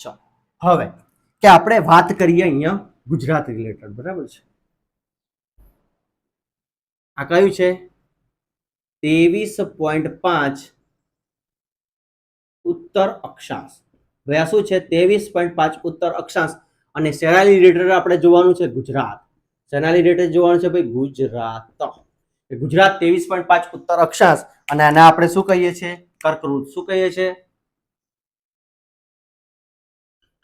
ચાલો. હવે, કે આપણે વાત કરીએ અહીંયા ગુજરાત રિલેટેડ બરાબર છે? આ કયું છે? ત્રેવીસ પોઈન્ટ પાંચ ઉત્તર અક્ષાંશ. આ શું છે? ત્રેવીસ પોઈન્ટ પાંચ ઉત્તર અક્ષાંશ. અને સેનાલી રિલેટેડ આપણે જોવાનું છે? ગુજરાત. સેનાલી રિલેટેડ જોવાનું છે ભાઈ? ગુજરાત ગુજરાત ત્રેવીસ પોઈન્ટ પાંચ ઉત્તર અક્ષાંશ. અને આને આપણે શું કહીએ છીએ? કર્કવૃત. શું કહીએ છીએ?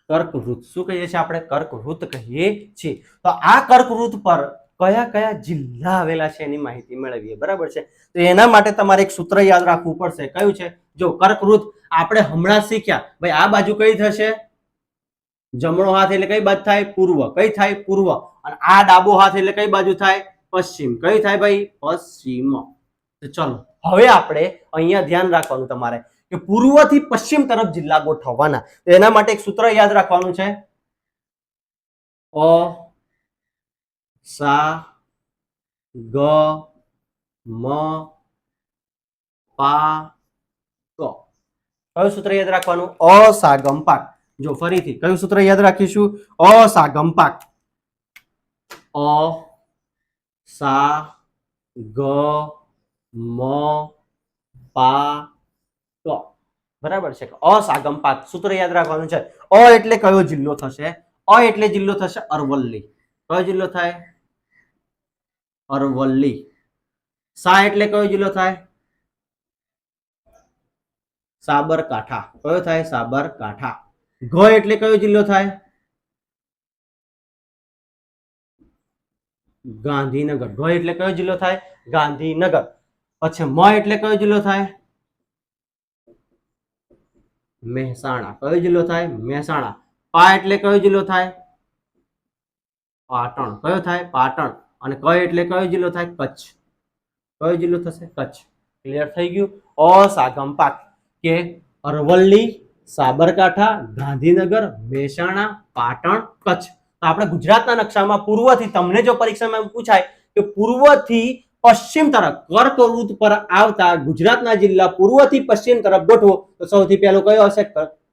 કર્કવૃત. શું કહીએ છીએ આપણે? કર્કવૃત કહીએ છીએ. તો આ કર્કવૃત પર કયા કયા જિલ્લા આવેલા છે એની માહિતી મેળવીએ. બરાબર છે? તો એના માટે તમારે એક સૂત્ર યાદ રાખવું પડશે. કયું છે? જો કર્કવૃત આપણે હમણાં શીખ્યા. ભાઈ, આ બાજુ કઈ થશે? જમણો હાથ એટલે કઈ બાજુ થાય? પૂર્વ. કઈ થાય? પૂર્વ. અને આ ડાબો હાથ એટલે કઈ બાજુ થાય? પશ્ચિમ. કઈ થાય ભાઈ? પશ્ચિમ. તો ચલો, હવે આપણે અહીંયા ધ્યાન રાખવાનું તમારે. કે પૂર્વથી પશ્ચિમ તરફ જિલ્લા ગોઠવવાના. તો એના માટે એક સૂત્ર યાદ રાખવાનું છે. અ, સા, ગ, મ, પા, ક. કયું સૂત્ર યાદ રાખવાનું? અસાગમ પાક. જો ફરીથી, કયું સૂત્ર યાદ રાખીશું? અસાગમ પાક. અ, સા, ગ, મ, પા ક બરાબર છે અસાગમ પાક સૂત્ર યાદ રાખવાનું છે. અ એટલે કયો જિલ્લો થશે? અ એટલે જિલ્લો થશે અરવલ્લી. કયો જિલ્લો થાય? અરવલ્લી. સા એટલે કયો જિલ્લો થાય? સાબરકાંઠા. કયો થાય? સાબરકાંઠા. ઘ એટલે કયો જિલ્લો થાય? ગાંધીનગર. ઘ એટલે કયો જિલ્લો થાય? ગાંધીનગર. પછી મ એટલે કયો જિલ્લો થાય? મહેસાણા. કયો જિલ્લો થાય? મહેસાણા. પા એટલે કયો જિલ્લો થાય? પાટણ. કયો થાય? પાટણ. અને કયો એટલે કયો જિલ્લો થાય? કચ્છ. કયો જિલ્લો થશે? કચ્છ. ક્લિયર થઈ ગયું? અસાગમ પાક. કે અરવલ્લી, સાબરકાંઠા, ગાંધીનગર, મહેસાણા, પાટણ, કચ્છ. આપણે ગુજરાતના નકશામાં પૂર્વથી તમને જો પરીક્ષામાં પૂછાય કે પૂર્વથી પશ્ચિમ તરફ કર્કવૃત પર આવતા ગુજરાતના જિલ્લા પૂર્વથી પશ્ચિમ તરફ ગોઠવો. તો સૌથી પહેલો કયો હશે?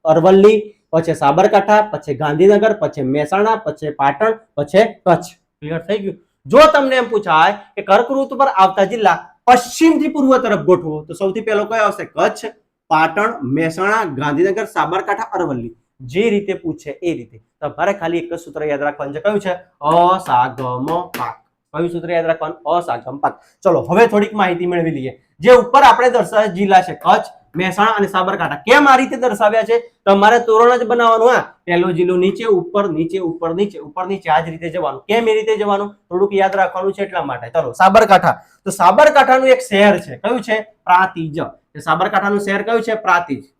અરવલ્લી, પછી સાબરકાંઠા, પછી ગાંધીનગર, પછી મહેસાણા, પછી પાટણ, પછી કચ્છ. ક્લિયર થઈ ગયું? જો તમને એમ પૂછાય કે કર્કવૃત પર આવતા જિલ્લા પશ્ચિમથી પૂર્વ તરફ ગોઠવો, તો સૌથી પહેલો કયો આવશે? કચ્છ, પાટણ, મહેસાણા, ગાંધીનગર, સાબરકાંઠા, અરવલ્લી. જે રીતે પૂછે એ રીતે. તમારે ખાલી એક સૂત્ર યાદ રાખવાનું છે. કયું છે? અસાગમ પાક કયું સૂત્ર યાદ રાખવાનું અસાગમપાત ચલો, હવે થોડીક માહિતી મેળવી લઈએ. જે ઉપર આપણે દર્શાવે જિલ્લા છે કચ્છ, મહેસાણા અને સાબરકાંઠા. કેમ આ રીતે દર્શાવ્યા છે? તમારે તોરણ જ બનાવવાનું હા. પહેલો જિલ્લો નીચે, ઉપર નીચે ઉપર નીચે ઉપર, નીચે. આ જ રીતે જવાનું. કેમ એ રીતે જવાનું? થોડુંક યાદ રાખવાનું છે એટલા માટે. ચલો, સાબરકાંઠા. તો સાબરકાંઠાનું એક શહેર છે. કયું છે? પ્રાતિજ. સાબરકાંઠાનું શહેર કયું છે? પ્રાતિજ.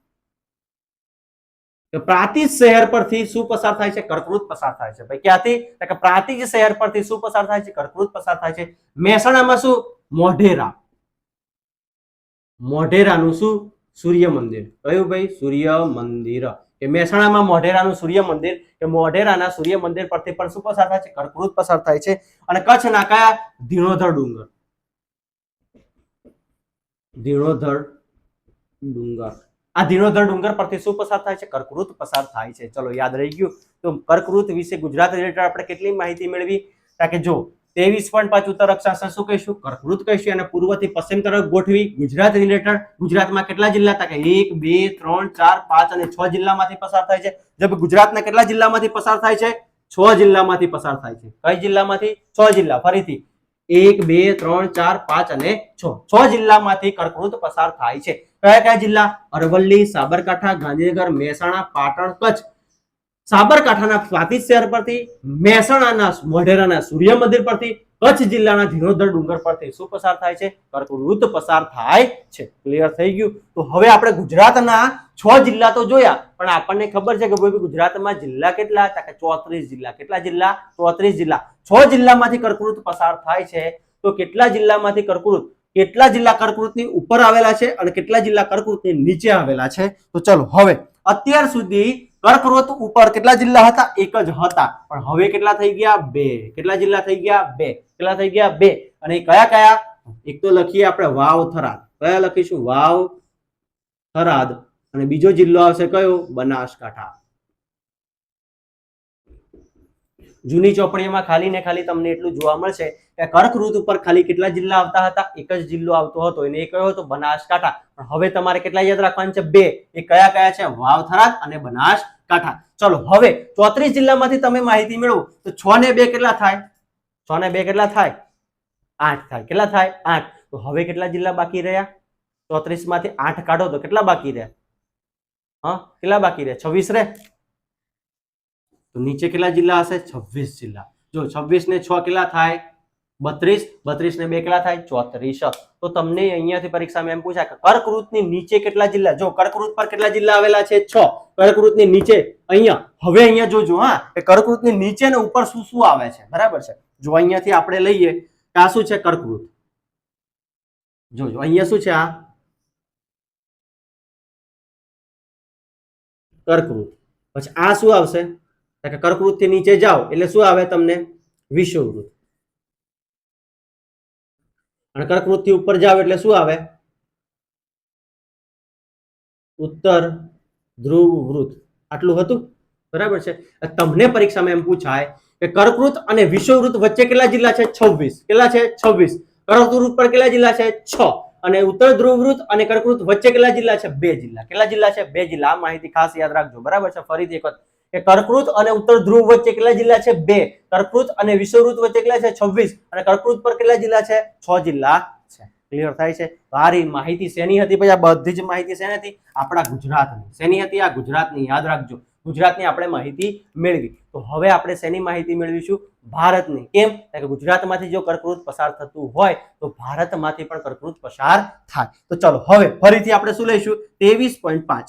તો પ્રાતિજ શહેર પરથી શું પસાર થાય છે? કર્કવૃત પસાર થાય છે. ભાઈ, ક્યાંથી? કે પ્રાતિજ શહેર પરથી શું પસાર થાય છે? કર્કવૃત પસાર થાય છે. મહેસાણામાં શું? મોઢેરા. મોઢેરાનું શું? સૂર્ય મંદિર. કયું ભાઈ? સૂર્ય મંદિર. કે મહેસાણામાં મોઢેરાનું સૂર્ય મંદિર, કે મોઢેરાના સૂર્ય મંદિર પરથી પણ શું પસાર થાય છે? કર્કવૃત પસાર થાય છે. અને કચ્છના કયા ધીણોધર ડુંગર. ધીણોધર ડુંગર. આ ધીણોધર ડુંગર પરથી શું પસાર થાય છે? કર્કવૃત પસાર થાય છે. ચલો, યાદ રહી ગયું. તો કર્કવૃત વિશે ગુજરાત રિલેટેડ આપણે કેટલી માહિતી મેળવી? કારણ કે જો ત્રેવીસ પોઈન્ટ પાંચ ઉત્તર અક્ષાંશ શું કહીશું? કર્કવૃત કહીશું અને પૂર્વથી પશ્ચિમ તરફ ગોઠવી ગુજરાત રિલેટેડ ગુજરાતમાં કેટલા જિલ્લા? હતા કે એક, બે, ત્રણ, ચાર, પાંચ અને છ જિલ્લામાંથી પસાર થાય છે. જબ ગુજરાતના કેટલા જિલ્લામાંથી પસાર થાય છે? છ જિલ્લામાંથી પસાર થાય છે. કઈ જિલ્લામાંથી? છ જિલ્લા. ફરીથી એક, બે, ત્રણ, ચાર, પાંચ અને છ. છ જિલ્લામાંથી કર્કવૃત પસાર થાય છે. કયા કયા જિલ્લા? અરવલ્લી, સાબરકાંઠા, ગાંધીનગર, મહેસાણા, પાટણ, કચ્છ. સાબરકાંઠાના સ્વાતિ શહેર પરથી, મહેસાણાના મોઢેરાના સૂર્ય મંદિર પરથી કચ્છ જિલ્લાના ધીરોધર ડુંગર પરથી શું પસાર થાય છે? કર્કવૃત પસાર થાય છે. ક્લિયર થઈ ગયું? તો હવે આપણે ગુજરાતના છ જિલ્લા તો જોયા, પણ આપણને ખબર છે કે ભાઈ ગુજરાતમાં જિલ્લા કેટલા હતા? કે ચોત્રીસ જિલ્લા. કેટલા જિલ્લા? ચોત્રીસ જિલ્લા. છ જિલ્લામાંથી કર્કવૃત પસાર થાય છે. તો કેટલા જિલ્લામાંથી કર્કવૃત? કેટલા જિલ્લા કર્કવૃતની ઉપર આવેલા છે અને કેટલા જિલ્લા કર્કવૃતની નીચે આવેલા છે? તો ચલો, હવે અત્યાર સુધી કર્કવૃત ઉપર કેટલા જિલ્લા હતા? એક જ હતા. પણ હવે કેટલા થઈ ગયા? બે. કેટલા જિલ્લા થઈ ગયા? બે. કેટલા થઈ ગયા? બે. અને કયા કયા? એક તો લખીએ આપણે વાવ થરાદ. કયા લખીશું? વાવ થરાદ. અને બીજો જિલ્લો આવશે કયો? બનાસકાંઠા. જૂની ચોપડીમાં ખાલી ને ખાલી તમને એટલું જોવા મળશે કે કર્કવૃત ઉપર ખાલી કેટલા જિલ્લા આવતા હતા? એક જ જિલ્લો આવતો હતો, એને એ કયો હતો? બનાસકાંઠા. પણ હવે તમારે કેટલા યાદ રાખવાના છે? બે. એ કયા કયા છે? વાવથરાદ અને બનાસકાંઠા. ચલો, હવે ચોત્રીસ જિલ્લામાંથી તમે માહિતી મેળવો. તો છ ને બે કેટલા થાય? છ ને બે કેટલા થાય? આઠ થાય. કેટલા થાય? આઠ. તો હવે કેટલા જિલ્લા બાકી રહ્યા? ચોત્રીસમાંથી આઠ કાઢો તો કેટલા બાકી રહ્યા? હા, કેટલા બાકી રહ્યા? છવ્વીસ રે તો નીચે કેટલા જિલ્લા હશે? છવ્વીસ જિલ્લા. જો છવ્વીસ ને છ કેટલા થાય? બત્રીસ. બત્રીસ ને બે કેટલા થાય? ચોત્રીસ. તો તમને અહીંયાથી પરીક્ષામાં એમ પૂછાય કે કર્કવૃતની નીચે કેટલા જિલ્લા? જો કર્કવૃત પર કેટલા જિલ્લા આવેલા છે? છ. કર્કવૃતની નીચે અહીંયા. હવે અહીંયા જોજો, હા. કે કર્કવૃતની નીચે ને ઉપર શું શું આવે છે? બરાબર છે? જો અહીંયાથી આપણે લઈએ કે આ શું છે કર્કવૃત જોજો, અહીંયા શું છે આ? કર્કવૃત પછી આ શું આવશે? કે કર્કવૃતથી નીચે જાઓ, એટલે શું આવે તમને? વિષુવૃત અને કર્કવૃતથી ઉપર જાઓ એટલે શું આવે? ઉત્તર ધ્રુવ વૃત્ત આટલું હતું? બરાબર છે. તમને પરીક્ષામાં એમ પૂછાય કે કર્કવૃત અને વિષુવૃત વચ્ચે કેટલા જિલ્લા છે? છવ્વીસ. કેટલા છે? છવ્વીસ. કર્કવૃત પર કેટલા જિલ્લા છે? છ. અને ઉત્તર ધ્રુવવૃત અને કર્કવૃત વચ્ચે કેટલા જિલ્લા છે? બે જિલ્લા. કેટલા જિલ્લા છે? બે જિલ્લા. માહિતી ખાસ યાદ રાખજો. બરાબર છે? ફરીથી એક વખત કે કર્કવૃત અને ઉત્તર ધ્રુવ વચ્ચે કેટલા જિલ્લા છે? બે. કર્કવૃત અને વિષુવવૃત્ત વચ્ચે કેટલા છે? છવ્વીસ. અને કર્કવૃત પર કેટલા જિલ્લા છે? છ જિલ્લા છે. ક્લિયર થાય છે? ભારી માહિતી શેની હતી? પછી આ બધી જ માહિતી શેની હતી? આપણા ગુજરાતની. શેની હતી? આ ગુજરાતની. યાદ રાખજો. ગુજરાતની આપણે માહિતી મેળવી. તો હવે આપણે શેની માહિતી મેળવીશું? ભારતની. કેમ? કે ગુજરાતમાંથી જો કર્કવૃત પસાર થતું હોય, તો ભારતમાંથી પણ કર્કવૃત પસાર થાય. તો ચલો, હવે ફરીથી આપણે શું લઈશું? ત્રેવીસ પોઈન્ટ પાંચ.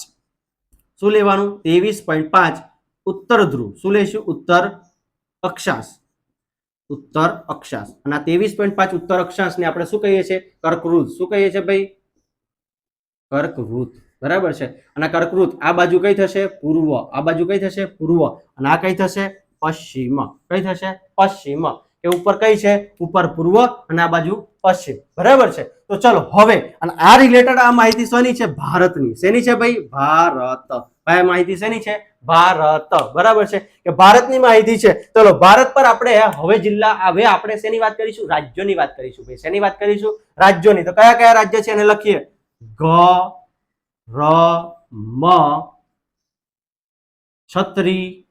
શું લેવાનું? ત્રેવીસ પોઈન્ટ પાંચ. ઉત્તર ધ્રુવ. શું લઈશું ઉત્તર અક્ષાંશ. ઉત્તર અક્ષાંશ. અને આ ત્રેવીસ પોઈન્ટ પાંચ ઉત્તર અક્ષાંશને આપણે શું કહીએ છીએ? કર્કવૃત. શું કહીએ છીએ ભાઈ? કર્કવૃત. બરાબર છે? અને કર્કવૃત આ બાજુ કઈ થશે? પૂર્વ. આ બાજુ કઈ થશે? પૂર્વ. અને આ કઈ થશે? પશ્ચિમ. કઈ થશે? પશ્ચિમ. કે ઉપર કઈ છે? ઉપર પૂર્વ અને આ બાજુ પશ્ચિમ. બરાબર છે? તો ચલો હવે, અને આ રિલેટેડ આ માહિતી શેની છે? ભારતની. શેની છે ભાઈ? ભારત. ભાઈ, આ માહિતી શેની છે? ભારત. બરાબર છે? કે ભારતની માહિતી છે. ચલો, ભારત પર આપણે હવે જિલ્લા, હવે આપણે શેની વાત કરીશું? રાજ્યોની વાત કરીશું ભાઈ. શેની વાત કરીશું? રાજ્યોની. તો કયા કયા રાજ્ય છે એને લખીએ? ગ ર મ છત્રી.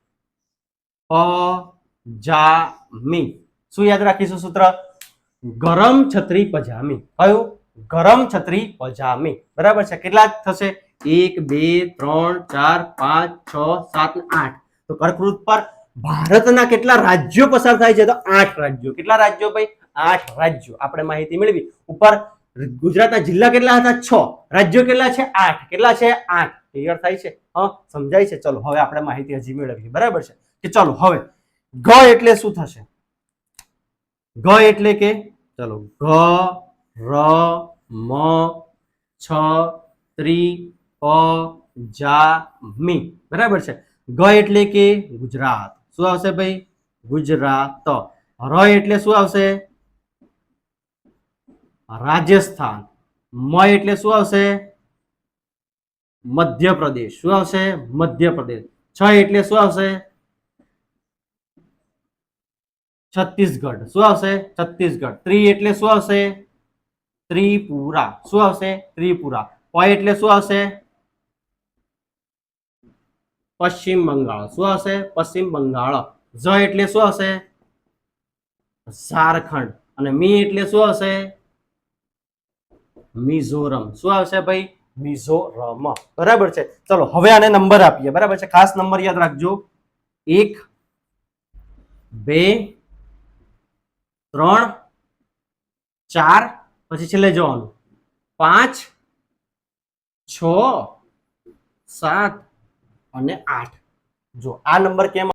પ જામી શું યાદ રાખીશું સૂત્ર? ગરમ છત્રી પજામી. કયું? ગરમ છત્રી પજામી. બરાબર છે? કેટલા થશે? એક, બે, ત્રણ, ચાર, પાંચ, છ, સાત આઠ. તો કર્કવૃત પર ભારતના કેટલા રાજ્યો પસાર થાય છે? તો આઠ રાજ્યો. કેટલા રાજ્યો ભાઈ? આઠ રાજ્યો. આપણે માહિતી મેળવી. ઉપર ગુજરાતના જિલ્લા કેટલા હતા? છ. રાજ્યો કેટલા છે? આઠ. કેટલા છે? આઠ. ક્લિયર થાય છે? હા, સમજાય છે? ચલો, હવે આપણે માહિતી હજી મેળવીએ. બરાબર છે? કે ચલો, હવે ગ એટલે શું થશે? ગ એટલે કે ચલો ગ ર મ છ ત્રી પ જા મી બરાબર છે ગ એટલે કે ગુજરાત શું આવશે ભાઈ ગુજરાત ર એટલે શું આવશે રાજસ્થાન મ એટલે શું આવશે મધ્યપ્રદેશ શું આવશે મધ્યપ્રદેશ છ એટલે શું આવશે છત્તીસગઢ. શું આવશે? છત્તીસગઢ. ત્રી એટલે શું આવશે? ત્રિપુરા. શું આવશે? ત્રિપુરા. પ એટલે શું આવશે? પશ્ચિમ બંગાળ. શું આવશે? પશ્ચિમ બંગાળ. ઝ એટલે શું આવશે? ઝારખંડ. અને મી એટલે શું આવશે? મિઝોરમ. શું આવશે ભાઈ? મિઝોરમ. બરાબર છે. ચલો, હવે આને નંબર આપીએ. બરાબર છે. ખાસ નંબર યાદ રાખજો. એક, બે ત્રણ ચાર પછી છેલ્લે જોવાનું. પાંચ છ સાત અને આઠ. જો આ નંબર કેમ